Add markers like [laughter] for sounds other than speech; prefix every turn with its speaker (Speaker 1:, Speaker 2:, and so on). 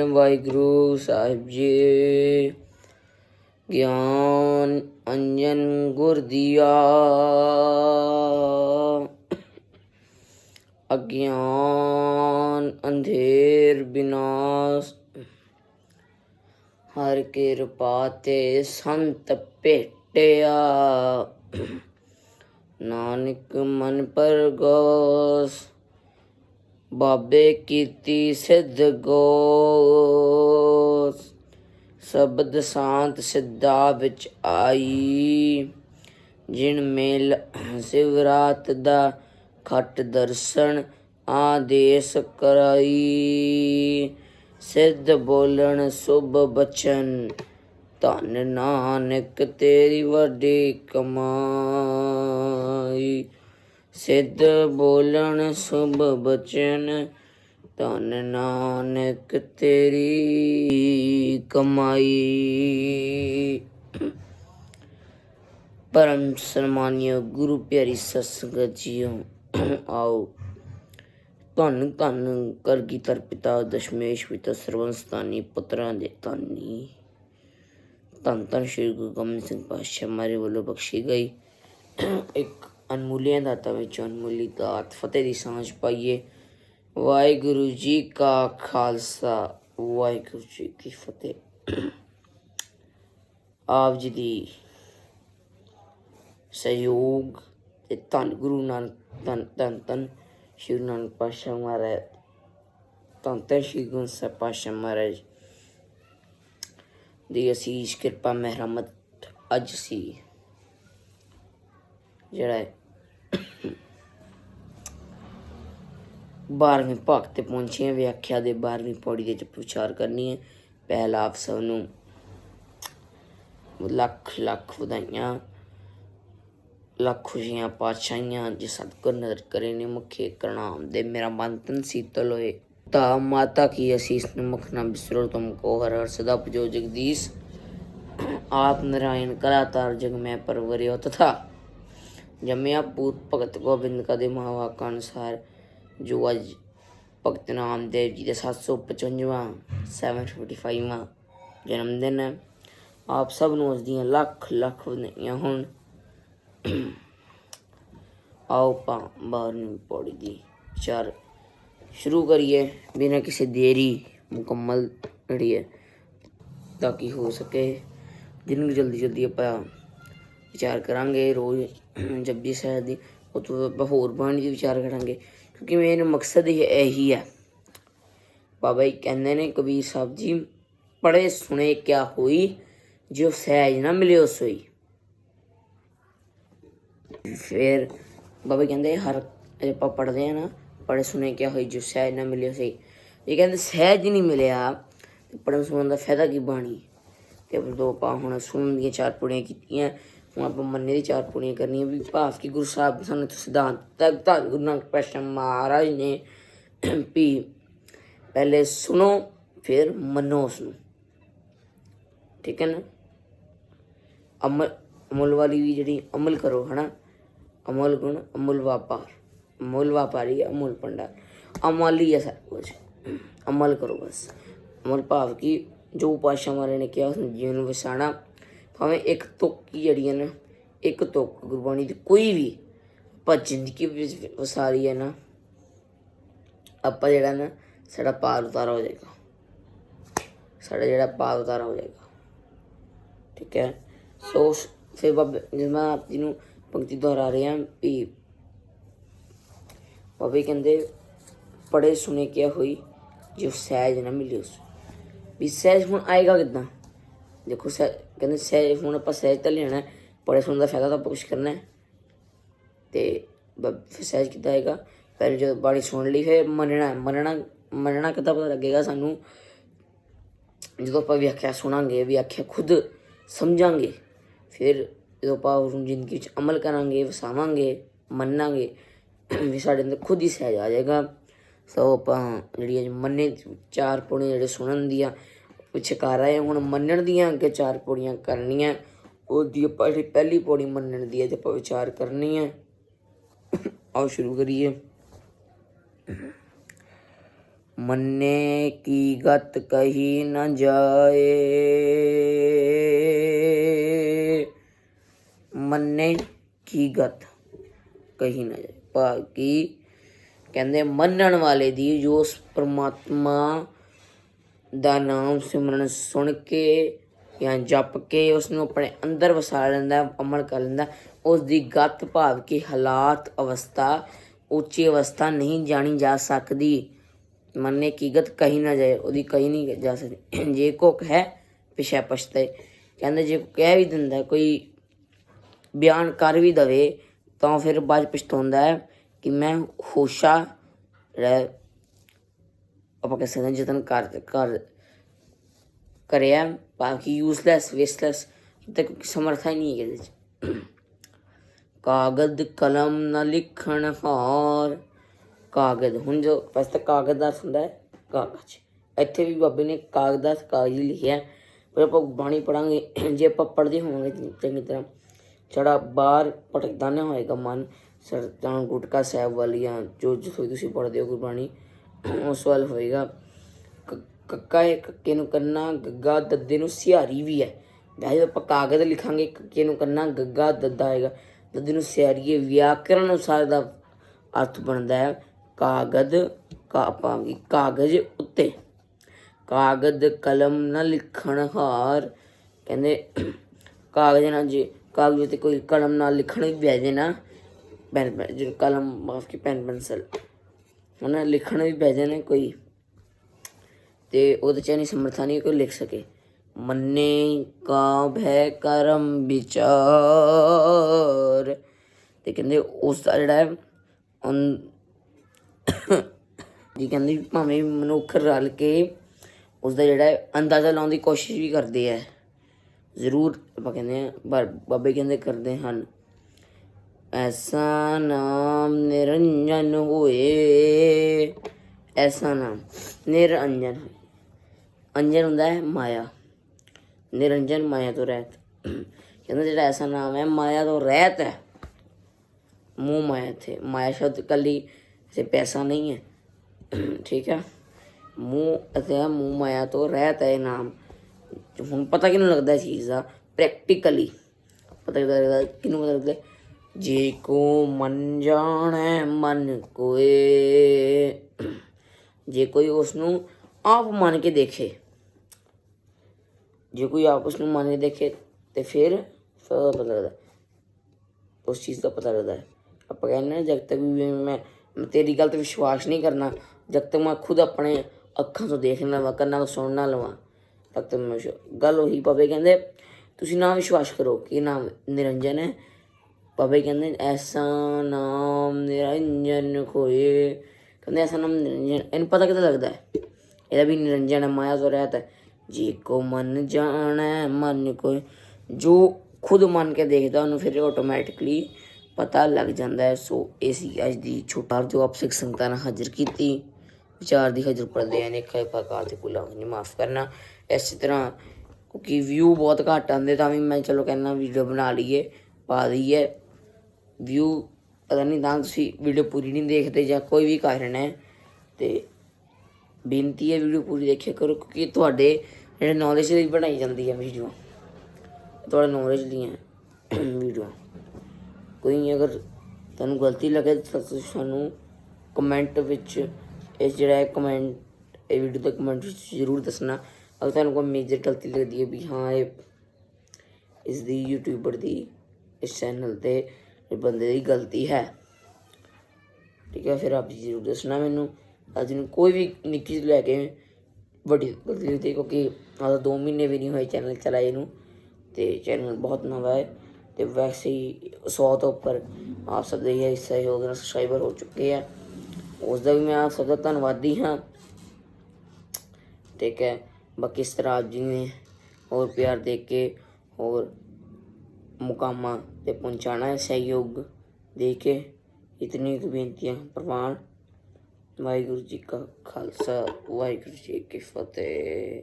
Speaker 1: ਵਾਹਿਗੁਰੂ ਸਾਹਿਬ ਜੀ। ਗਿਆਨ ਅੰਜਨ ਗੁਰ ਦੀਆ। ਅਗਿਆਨ ਅੰਧੇਰ ਬਿਨਾਸ਼। ਹਰ ਕਿਰਪਾ ਤੇ ਸੰਤ ਭੇਟਿਆ। ਨਾਨਕ ਮਨ ਪਰ ਗੋਸ ਬਾਬੇ ਕੀਤੀ ਸਿੱਧ ਗੋਸ, ਸ਼ਬਦ ਸ਼ਾਂਤ ਸਿੱਧਾ ਵਿੱਚ ਆਈ। ਜਿਨ ਮੇਲ ਸਿਵਰਾਤ ਦਾ ਖੱਟ ਦਰਸ਼ਨ ਆਦੇਸ਼ ਕਰਾਈ। ਸਿੱਧ ਬੋਲਣ ਸੁਭ ਬਚਨ, ਧੰਨ ਨਾਨਕ ਤੇਰੀ ਵੱਡੀ ਕਮਾਈ। ਸਿੱਧ ਬੋਲਣ ਸੁਭ ਬਚਨ, ਧਨ ਨਾਨਕ ਤੇਰੀ ਕਮਾਈ। ਪਰਮ ਸਨਮਾਨਿਓ ਗੁਰੂ ਪਿਆਰੀ ਸਤਸੰਗਤ ਜੀਓ, ਆਓ। ਧੰਨ ਧੰਨ ਕਰਗੀ ਤਰ ਪਿਤਾ ਦਸ਼ਮੇਸ਼ ਪਿਤਾ ਸਰਵੰਸਤਾਨੀ ਪੁੱਤਰਾਂ ਦੇ ਧਾਨੀ। ਧੰਨ ਧੰਨ ਸ਼੍ਰੀ ਗੁਰੂ ਗੋਬਿੰਦ ਸਿੰਘ ਪਾਤਸ਼ਾਹ, ਮਾਰੇ ਵੱਲੋਂ ਬਖਸ਼ੀ ਗਈ। ਇੱਕ ਅਨਮੁੱਲਿਆਂ ਦਾਤਾਂ ਵਿੱਚੋਂ ਅਨਮੁੱਲੀ ਦਾਤ, ਫਤਿਹ ਦੀ ਸਾਂਝ ਪਾਈਏ। ਵਾਹਿਗੁਰੂ ਜੀ ਕਾ ਖਾਲਸਾ, ਵਾਹਿਗੁਰੂ ਜੀ ਕੀ ਫਤਿਹ। ਆਪ ਜੀ ਦੀ ਸਹਿਯੋਗ ਤੇ ਧੰਨ, ਗੁਰੂ ਨਾਨਕ, ਧੰਨ ਧੰਨ ਧੰਨ ਸ਼੍ਰੀ ਗੁਰੂ ਨਾਨਕ ਪਾਤਸ਼ਾਹ ਮਹਾਰਾਜ, ਧੰਨ ਧੰਨ ਸ਼੍ਰੀ ਗੁਰੂ ਸਾਹਿਬ ਪਾਤਸ਼ਾਹ ਮਹਾਰਾਜ ਦੀ ਅਸੀਸ ਕਿਰਪਾ, ਮਹਿਰਮਤ ਅੱਜ ਸੀ। ਜਿਹੜਾ 12ਵੇਂ ਭਾਗ ਤੇ ਪਹੁੰਚੇ ਹਾਂ ਵਿਆਖਿਆ ਦੇ 12ਵੀਂ ਪੌੜੀ ਦੇ ਚ ਵਿਚਾਰ ਕਰਨੀ ਹੈ। ਪਹਿਲਾ ਆਪ ਸਭ ਨੂੰ ਲੱਖ ਲੱਖ ਵਧਾਈਆਂ, ਲੱਖ ਖੁਸ਼ੀਆਂ, ਪਾਤਸ਼ਾਹੀਆਂ ਜੇ ਸਤਿਗੁਰ ਨਜ਼ਰ ਕਰੇ ਨੇ। ਮੁਖੇ ਪ੍ਰਣਾਮ ਦੇ, ਮੇਰਾ ਮੰਤਨ ਸੀਤਲ ਹੋਏ। ਤਾ ਮਾਤਾ ਕੀ ਅਸੀਸ ਨੇ ਮੁਖ ਨਾ ਬਿਸਰੋ ਤੁਮ ਕੋ ਹਰ ਹਰ ਸਦਾ ਪੁਜੋ ਜਗਦੀਸ਼। ਆਪ ਨਾਰਾਇਣ ਕਲਾਤਾਰ ਜਗ ਮੈਂ ਪਰਵਰਿਓ ਤਥਾ ਜੰਮਿਆ ਪੂਤ ਭਗਤ ਗੋਬਿੰਦ ਦੇ ਮਹਾਵਾਕ ਅਨੁਸਾਰ, ਜੋ ਅੱਜ ਭਗਤ ਨਾਮਦੇਵ ਜੀ ਦਾ 755ਵਾਂ 755ਵਾਂ ਜਨਮ ਦਿਨ ਹੈ। ਆਪ ਸਭ ਨੂੰ ਉਸ ਦੀਆਂ ਲੱਖ ਲੱਖ ਵਧਾਈਆਂ ਹੋਣ। ਆਓ ਪਾ ਬਾਰਵੀਂ ਪੌੜੀ ਦੀ ਚਾਰ ਸ਼ੁਰੂ ਕਰੀਏ। ਬਿਨਾਂ ਕਿਸੇ ਦੇਰੀ ਮੁਕੰਮਲ ਜਿਹੜੀ ਹੈ ਤਾਂ ਕਿ ਹੋ ਸਕੇ? ਜਿੰਨੀ ਕੁ ਜਲਦੀ ਜਲਦੀ ਆਪਾਂ ਵਿਚਾਰ ਕਰਾਂਗੇ। ਰੋਜ਼ ਜਪਜੀ ਸਾਹਿਬ ਦੀ, ਉਹ ਤੋਂ ਹੋਰ ਬਾਣੀ ਦੀ ਵਿਚਾਰ ਕਰਾਂਗੇ। ਕਿਉਂਕਿ ਮੇਨ ਮਕਸਦ ਹੀ ਇਹੀ ਹੈ। ਬਾਬਾ ਜੀ ਕਹਿੰਦੇ ਨੇ, ਕਬੀਰ ਸਾਹਿਬ ਜੀ ਪੜੇ ਸੁਣੇ, ਕਿਆ ਹੋਈ, ਜੋ ਸਹਿਜ ਨਾ ਮਿਲਿਓ ਸੋਈ ਫਿਰ ਬਾਬਾ ਜੀ ਕਹਿੰਦੇ, ਹਰ ਆਪਾਂ ਪੜਦੇ ਆ ਨਾ ਪੜੇ ਸੁਣੇ, ਕਿਆ ਹੋਈ, ਜੋ ਸਹਿਜ ਨਾ ਮਿਲਿਓ ਸਹੀ ਇਹ ਕਹਿੰਦੇ, ਸਹਿਜ ਨਹੀਂ ਮਿਲਿਆ, ਤੇ ਪੜਨ ਸੁਣਨ ਦਾ ਫਾਇਦਾ ਕੀ ਬਾਣੀ? ਤੇ ਦੋ ਆਪਾਂ ਹੁਣ ਸੁਣਨ ਦੀਆਂ ਚਾਰ ਪੁੜੀਆਂ ਕੀਤੀਆਂ। ਹੁਣ ਆਪਾਂ ਮੰਨੇ ਦੀ ਚਾਰ ਪੁੜੀਆਂ ਕਰਨੀਆਂ ਵੀ ਭਾਵ ਕਿ ਗੁਰੂ ਸਾਹਿਬ ਸਾਨੂੰ ਇੱਥੇ ਸਿਧਾਂਤ ਤੱਕ ਤਾਂ ਗੁਰੂ ਨਾਨਕ ਪਾਤਸ਼ਾਹ ਮਹਾਰਾਜ ਨੇ ਵੀ ਪਹਿਲੇ ਸੁਣੋ, ਫਿਰ ਮੰਨੋ ਉਸ ਨੂੰ ਠੀਕ ਹੈ ਨਾ? ਅਮਲ ਅਮਲ ਵਾਲੀ ਵੀ ਜਿਹੜੀ ਅਮਲ ਕਰੋ, ਹਨਾ? ਅਮਲ ਗੁਣ, ਅਮੁੱਲ ਵਪਾਰ। ਅਮੁੱਲ ਵਪਾਰੀ, ਅਮੁੱਲ ਭੰਡਾਰ। ਅਮਲ ਹੀ ਹੈ ਸਭ ਕੁਝ ਅਮਲ ਕਰੋ ਬਸ। ਅਮਲ ਭਾਵ ਕਿ ਜੋ ਪਾਸ਼ਾ ਮਾਰੇ ਨੇ ਕਿਹਾ, ਉਸ ਜੀਵਨ ਵਸਾਣਾ ਭਾਵੇਂ ਇੱਕ ਤੁਕ ਹੀ ਜਿਹੜੀਆਂ ਨਾ, ਇੱਕ ਤੁਕ ਗੁਰਬਾਣੀ ਦੀ ਕੋਈ ਵੀ ਆਪਾਂ ਜ਼ਿੰਦਗੀ ਵਿੱਚ ਵਸਾਰੀ ਹੈ ਨਾ, ਆਪਾਂ ਜਿਹੜਾ ਨਾ ਸਾਡਾ ਪਾਰ ਉਤਾਰਾ ਹੋ ਜਾਏਗਾ। ਸਾਡਾ ਜਿਹੜਾ ਪਾਰ ਉਤਾਰਾ ਹੋ ਜਾਏਗਾ। ਠੀਕ ਹੈ? ਸੋ ਫਿਰ ਬਾਬੇ ਜਿਸ ਮੈਂ ਆਪ ਜੀ ਨੂੰ ਪੰਕਤੀ ਦੁਹਰਾ ਰਿਹਾ ਵੀ ਬਾਬੇ ਕਹਿੰਦੇ ਪੜੇ ਸੁਣੇ ਕਿਆ ਹੋਈ, ਜੋ ਸਹਿਜ ਨਾ ਮਿਲੀ ਉਸ ਵੀ ਸਹਿਜ ਹੁਣ ਆਏਗਾ ਕਿੱਦਾਂ? ਦੇਖੋ ਸਹਿ, ਕਹਿੰਦੇ ਸਹਿਜ ਹੁਣ ਆਪਾਂ ਸਹਿਜ ਤਾਂ ਲੈਣਾ ਪੜੇ ਸੁਣਨ ਦਾ ਫਾਇਦਾ ਤਾਂ ਆਪਾਂ ਕੁਛ ਕਰਨਾ ਹੈ। ਤੇ ਫਿਰ ਸਹਿਜ ਕਿੱਦਾਂ ਆਏਗਾ ਪਹਿਲੇ ਜਦੋਂ ਬਾਣੀ ਸੁਣ ਲਈ, ਫਿਰ ਮੰਨਣਾ ਮੰਨਣਾ ਮੰਨਣਾ ਕਿੱਦਾਂ ਪਤਾ ਲੱਗੇਗਾ ਸਾਨੂੰ? ਜਦੋਂ ਆਪਾਂ ਵਿਆਖਿਆ ਸੁਣਾਂਗੇ ਵਿਆਖਿਆ ਖੁਦ ਸਮਝਾਂਗੇ, ਫਿਰ ਜਦੋਂ ਆਪਾਂ ਉਹਨੂੰ ਜ਼ਿੰਦਗੀ ਵਿੱਚ ਅਮਲ ਕਰਾਂਗੇ, ਵਸਾਵਾਂਗੇ, ਮੰਨਾਂਗੇ, ਵੀ ਸਾਡੇ ਅੰਦਰ ਖੁਦ ਹੀ ਸਹਿਜ ਆ ਜਾਏਗਾ। ਸੋ ਆਪਾਂ ਜਿਹੜੀਆਂ ਮੰਨੇ, ਚਾਰ ਪੌੜੀਆਂ ਜਿਹੜੇ ਸੁਣਨ ਦੀਆਂ ਪਿੱਛੇ ਹੈ ਹੁਣ ਮੰਨਣ ਦੀਆਂ ਅੱਗੇ ਚਾਰ ਪੌੜੀਆਂ ਕਰਨੀਆਂ। ਉਹਦੀ ਆਪਾਂ ਜਿਹੜੀ ਪਹਿਲੀ ਪੌੜੀ ਮੰਨਣ ਦੀ ਹੈ ਤੇ ਆਪਾਂ ਵਿਚਾਰ ਕਰਨੀ ਹੈ ਆਓ ਸ਼ੁਰੂ ਕਰੀਏ। ਮੰਨੇ ਕੀ ਗਤ ਕਹੀ ਨ ਜਾਏ। ਮੰਨੇ ਕੀ ਗਤ ਕਹੀ ਨਾ ਜਾਏ। ਭਾਵ ਕਿ ਕਹਿੰਦੇ ਮੰਨਣ ਵਾਲੇ ਦੀ ਜੋ ਉਸ ਪ੍ਰਮਾਤਮਾ ਦਾ ਨਾਮ ਸਿਮਰਨ ਸੁਣ ਕੇ ਜਾਂ ਜਪ ਕੇ ਉਸ ਨੂੰ ਆਪਣੇ ਅੰਦਰ ਵਸਾ ਲੈਂਦਾ, ਅਮਲ ਕਰ ਲੈਂਦਾ ਉਸ ਦੀ ਗਤ ਭਾਵ ਕਿ ਹਾਲਾਤ, ਅਵਸਥਾ, ਉੱਚੀ ਅਵਸਥਾ ਨਹੀਂ ਜਾਣੀ ਜਾ ਸਕਦੀ। ਮੰਨੇ ਕੀ ਗਤ ਕਹੀ ਨਾ ਜਾਏ, ਉਹਦੀ ਕਹੀ ਨਹੀਂ ਜਾ ਸਕਦੀ। [clears throat] ਜੇ ਕੋਕ ਹੈ ਪਿਛੇ ਪਛਤੇ। ਕਹਿੰਦੇ ਜੇ ਕਹਿ ਵੀ ਦਿੰਦਾ, ਕੋਈ ਬਿਆਨ ਕਰ ਵੀ ਦਵੇ, ਤਾਂ ਫਿਰ ਬਾਅਦ ਪਛਤਾਉਂਦਾ ਹੈ ਕਿ ਮੈਂ ਹੋਸ਼ਾ ਜਿਹੜਾ ਆਪਾਂ ਕਹਿ ਸਕਦੇ ਹਾਂ ਯਤਨ ਕਰ ਕਰ ਕਰਿਆ, ਬਾਕੀ ਯੂਸਲੈਸ ਵੇਸਟਲੈਸ ਤੇ ਕੋਈ ਸਮਰਥਾ ਹੀ ਨਹੀਂ ਹੈ ਇਹਦੇ 'ਚ ਕਾਗਦ ਕਲਮ ਨਾ ਲਿਖਣ ਹਾਰ। ਕਾਗਦ ਹੁਣ ਜੋ ਵੈਸੇ ਤਾਂ ਕਾਗਜ਼ ਦਾ ਹੁੰਦਾ ਹੈ, ਕਾਗਜ਼। ਇੱਥੇ ਵੀ ਬਾਬੇ ਨੇ ਕਾਗਜ਼ ਦਾ ਕਾਗਜ਼ ਲਿਖਿਆ ਹੈ। ਪਰ ਆਪਾਂ ਬਾਣੀ ਪੜਾਂਗੇ ਜੇ ਆਪਾਂ ਪੜ੍ਹਦੇ ਹੋਵਾਂਗੇ ਚੰਗੀ ਤਰ੍ਹਾਂ। ਜਿਹੜਾ ਬਾਹਰ ਭਟਕਦਾ ਨਾ ਹੋਏਗਾ ਮਨ ਸਰਤਾਂ ਗੁਟਕਾ ਸਾਹਿਬ ਵਾਲੀਆਂ, ਜੋ ਜਿੱਥੋਂ ਤੁਸੀਂ ਪੜ੍ਹਦੇ ਹੋ ਗੁਰਬਾਣੀ ਉਸ ਵੱਲ ਹੋਏਗਾ। ਕ- ਕੱਕਾ ਹੈ ਕੱਕੇ ਨੂੰ ਕੰਨਾ ਗੱਗਾ ਦੱਦੇ ਨੂੰ ਸਿਹਾਰੀ ਵੀ ਹੈ ਵੈਸੇ ਆਪਾਂ ਕਾਗਜ਼ ਲਿਖਾਂਗੇ, ਕੱਕੇ ਨੂੰ ਕੰਨਾ ਗੱਗਾ ਦੱਦਾ ਆਏਗਾ ਦੱਦੇ ਨੂੰ ਸਿਹਾਰੀ ਵਿਆਕਰਨ ਅਨੁਸਾਰ ਦਾ ਅਰਥ ਬਣਦਾ ਹੈ ਕਾਗਜ਼, ਕਾ ਪਾਂਗੀ ਕਾਗਜ਼ ਉੱਤੇ। ਕਾਗਜ਼ ਕਲਮ ਨਾ ਲਿਖਣ ਹਾਰ। ਕਹਿੰਦੇ, ਕਾਗਜ਼ ਨਾਲ ਜੇ, ਕਾਗਜ਼ ਉੱਤੇ ਕੋਈ ਕਲਮ ਨਾਲ ਲਿਖਣ ਵੀ ਬਹਿ ਜੇ ਨਾ। ਪੈਨ ਪੈਨ ਜਿਹੜਾ ਕਲਮ ਮਾਫ ਕੀ ਪੈਨ ਪੈਨਸਲ ਉਹਨਾਂ ਲਿਖਣ ਵੀ ਪੈ ਜਾਣਾ ਕੋਈ। ਤੇ ਉਹਦੇ ਚ ਨਹੀਂ ਸਮਰਥਾ ਨਹੀਂ ਕੋਈ ਲਿਖ ਸਕੇ। ਮੰਨੇ ਕਾ ਭੈ ਕਰਮ ਵਿਚਾਰ। ਤੇ ਕਹਿੰਦੇ ਉਸ ਦਾ ਜਿਹੜਾ ਹੈ, ਅੰ- ਜੀ ਕਹਿੰਦੇ ਭਾਵੇਂ ਮਨੁੱਖ ਰਲ ਕੇ ਉਸ ਦਾ ਜਿਹੜਾ ਅੰਦਾਜ਼ਾ ਲਾਉਣ ਦੀ ਕੋਸ਼ਿਸ਼ ਵੀ ਕਰਦੇ ਆ। ਜ਼ਰੂਰ ਆਪਾਂ ਕਹਿੰਦੇ ਆ, ਬਾ- ਬਾਬੇ ਕਹਿੰਦੇ ਕਰਦੇ ਹਨ। ਐਸਾ ਨਾਮ ਨਿਰੰਜਨ ਹੋਏ। ਐਸਾ ਨਾਮ ਨਿਰੰਜਨ। ਹੋਏ ਅੰਜਨ ਹੁੰਦਾ ਹੈ ਮਾਇਆ। ਨਿਰੰਜਨ ਮਾਇਆ ਤੋਂ ਰਹਿਤ। ਕਹਿੰਦਾ ਜਿਹੜਾ ਐਸਾ ਨਾਮ ਹੈ, ਮਾਇਆ ਤੋਂ ਰਹਿਤ ਹੈ। ਮੂੰਹ ਮਾਇਆ ਥੇ ਮਾਇਆ ਸ਼ਬਦ ਕੱਲੀ ਸੇ ਪੈਸਾ ਨਹੀਂ ਹੈ। ਠੀਕ ਹੈ? ਮੂੰਹ ਅਤੇ ਮੂੰਹ ਮਾਇਆ ਤੋਂ ਰਹਿਤ ਹੈ ਇਹ ਨਾਮ। ਹੁਣ ਪਤਾ ਕਿਹਨੂੰ ਲੱਗਦਾ ਇਸ ਚੀਜ਼ ਦਾ? ਪ੍ਰੈਕਟੀਕਲੀ ਪਤਾ ਕਿਹਦਾ ਲੱਗਦਾ ਕਿਹਨੂੰ ਪਤਾ ਲੱਗਦਾ ਜੇ ਕੋ ਮਨ ਜਾਣੈ, ਮਨ ਕੋਏ। ਜੇ ਕੋਈ ਉਸ ਨੂੰ ਆਪ ਮੰਨ ਕੇ ਦੇਖੇ, ਜੇ ਕੋਈ ਆਪ ਉਸ ਨੂੰ ਮੰਨ ਕੇ ਦੇਖੇ, ਤੇ ਫਿਰ ਫਿਰ ਉਹਦਾ ਪਤਾ ਲੱਗਦਾ ਉਸ ਚੀਜ਼ ਦਾ ਪਤਾ ਲੱਗਦਾ ਹੈ। ਆਪਾਂ ਕਹਿੰਦੇ ਹਾਂ ਜਦ ਤੱਕ ਵੀ ਮੈਂ ਤੇਰੀ ਗੱਲ ਤੇ ਵਿਸ਼ਵਾਸ ਨਹੀਂ ਕਰਨਾ, ਜਦ ਤੱਕ ਮੈਂ ਖੁਦ ਆਪਣੇ ਅੱਖਾਂ ਤੋਂ ਦੇਖ ਨਾ ਲਵਾਂ, ਕੰਨਾਂ ਤੋਂ ਸੁਣ ਨਾ ਲਵਾਂ, ਤਦ ਤੱਕ ਮੈਂ ਗੱਲ ਉਹੀ ਪਵੇ ਕਹਿੰਦੇ, ਤੁਸੀਂ ਨਾ ਵਿਸ਼ਵਾਸ ਕਰੋ ਕਿ ਨਾਮ ਨਿਰੰਜਨ ਹੈ ਪਵੇ ਕਹਿੰਦੇ, ਐਸਾ ਨਾਮ ਨਿਰੰਜਨ ਕੋਏ ਕਹਿੰਦੇ, ਐਸਾ ਨਾਮ ਨਿਰੰਜਨ, ਇਹਨੂੰ ਪਤਾ ਕਿੱਦਾਂ ਲੱਗਦਾ ਹੈ? ਇਹਦਾ ਵੀ ਨਿਰੰਜਨ ਹੈ, ਮਾਇਆ ਤੋਂ ਰਹਿਤ ਹੈ। ਜੀ ਕੋ ਮਨ ਜਾਣੈ, ਮਨ ਕੋਈ ਜੋ ਖੁਦ ਮੰਨ ਕੇ ਦੇਖਦਾ, ਉਹਨੂੰ ਫਿਰ ਆਟੋਮੈਟਿਕਲੀ ਪਤਾ ਲੱਗ ਜਾਂਦਾ ਹੈ। ਸੋ ਇਹ ਸੀ ਅੱਜ ਦੀ ਛੋਟਾ ਜੋ ਆਪ ਸਿੱਖ ਸੰਗਤਾਂ ਨੇ ਹਾਜ਼ਰ ਕੀਤੀ, ਵਿਚਾਰ ਦੀ ਹਾਜ਼ਰ ਪੜਦੇ ਨੇ ਕਈ ਪ੍ਰਕਾਰ ਦੇ ਭੁੱਲਾਂ ਨਹੀਂ ਮਾਫ ਕਰਨਾ। ਇਸੇ ਤਰ੍ਹਾਂ ਕਿਉਂਕਿ ਵਿਊ ਬਹੁਤ ਘੱਟ ਆਉਂਦੇ, ਤਾਂ ਵੀ ਮੈਂ ਚਲੋ ਕਹਿੰਦਾ, ਵੀਡੀਓ ਬਣਾ ਲਈਏ, ਪਾ ਦਈਏ। ਵਿਊ ਪਤਾ ਨਹੀਂ ਤਾਂ ਤੁਸੀਂ ਵੀਡੀਓ ਪੂਰੀ ਨਹੀਂ ਦੇਖਦੇ ਜਾਂ ਕੋਈ ਵੀ ਕਾਰਨ ਹੈ, ਤੇ ਬੇਨਤੀ ਹੈ ਵੀਡੀਓ ਪੂਰੀ ਦੇਖਿਆ ਕਰੋ, ਕਿਉਂਕਿ ਤੁਹਾਡੇ ਜਿਹੜੇ ਨੌਲੇਜ ਲਈ ਬਣਾਈ ਜਾਂਦੀ ਹੈ ਵੀਡੀਓ ਤੁਹਾਡੇ ਨੌਲੇਜ ਦੀਆਂ ਵੀਡੀਓ ਕੋਈ ਅਗਰ ਤੁਹਾਨੂੰ ਗਲਤੀ ਲੱਗੇ ਤਾਂ ਤੁਸੀਂ ਸਾਨੂੰ ਕਮੈਂਟ ਵਿੱਚ ਇਹ ਜਿਹੜਾ ਹੈ ਕਮੈਂਟ ਇਹ ਵੀਡੀਓ ਦਾ ਕਮੈਂਟ ਵਿੱਚ ਜ਼ਰੂਰ ਦੱਸਣਾ। ਅਗਰ ਤੁਹਾਨੂੰ ਕੋਈ ਮੇਜਰ ਗਲਤੀ ਲੱਗਦੀ ਹੈ ਵੀ ਹਾਂ, ਇਹ ਇਸ ਦੀ ਯੂਟਿਊਬਰ ਦੀ ਇਸ ਚੈਨਲ ਤੇ ਇਹ ਬੰਦੇ ਦੀ ਗਲਤੀ ਹੈ। ਠੀਕ ਹੈ, ਫਿਰ ਆਪ ਜੀ ਜ਼ਰੂਰ ਦੱਸਣਾ ਮੈਨੂੰ। ਅੱਜ ਨੂੰ ਕੋਈ ਵੀ ਨਿੱਕੀ ਜਿਹੀ ਲੈ ਕੇ ਵੱਡੀ ਗਲਤੀ ਨਹੀਂ ਕਿਉਂਕਿ ਆਹ 2 ਮਹੀਨੇ ਵੀ ਨਹੀਂ ਹੋਏ ਚੈਨਲ ਚਲਾਏ ਨੂੰ ਤੇ ਚੈਨਲ ਬਹੁਤ ਨਵਾਂ ਹੈ ਤੇ ਵੈਸੇ ਹੀ 100 ਤੋਂ ਉੱਪਰ ਆਪ ਸਭ ਦੇ ਇਹ ਸਹਿਯੋਗ ਨਾਲ ਸਬਸਕ੍ਰਾਈਬਰ ਹੋ ਚੁੱਕੇ ਆ। ਉਸ ਦਾ ਵੀ ਮੈਂ ਆਪ ਸਭ ਦਾ ਧੰਨਵਾਦੀ ਹਾਂ। ਠੀਕ ਹੈ, ਬਾਕੀ ਇਸ ਤਰ੍ਹਾਂ ਆਪ ਜੀ ਨੇ ਹੋਰ ਪਿਆਰ ਦੇ ਕੇ ਹੋਰ ਮੁਕਾਮਾਂ ਤੇ ਪਹੁੰਚਾਉਣਾ ਹੈ। ਸਹਿਯੋਗ ਦੇ ਕੇ ਇਤਨੀ ਕੁ ਬੇਨਤੀਆਂ, ਪ੍ਰਵਾਨ। ਵਾਹਿਗੁਰੂ ਜੀ ਕਾ ਖਾਲਸਾ, ਵਾਹਿਗੁਰੂ ਜੀ ਕੀ ਫਤਿਹ।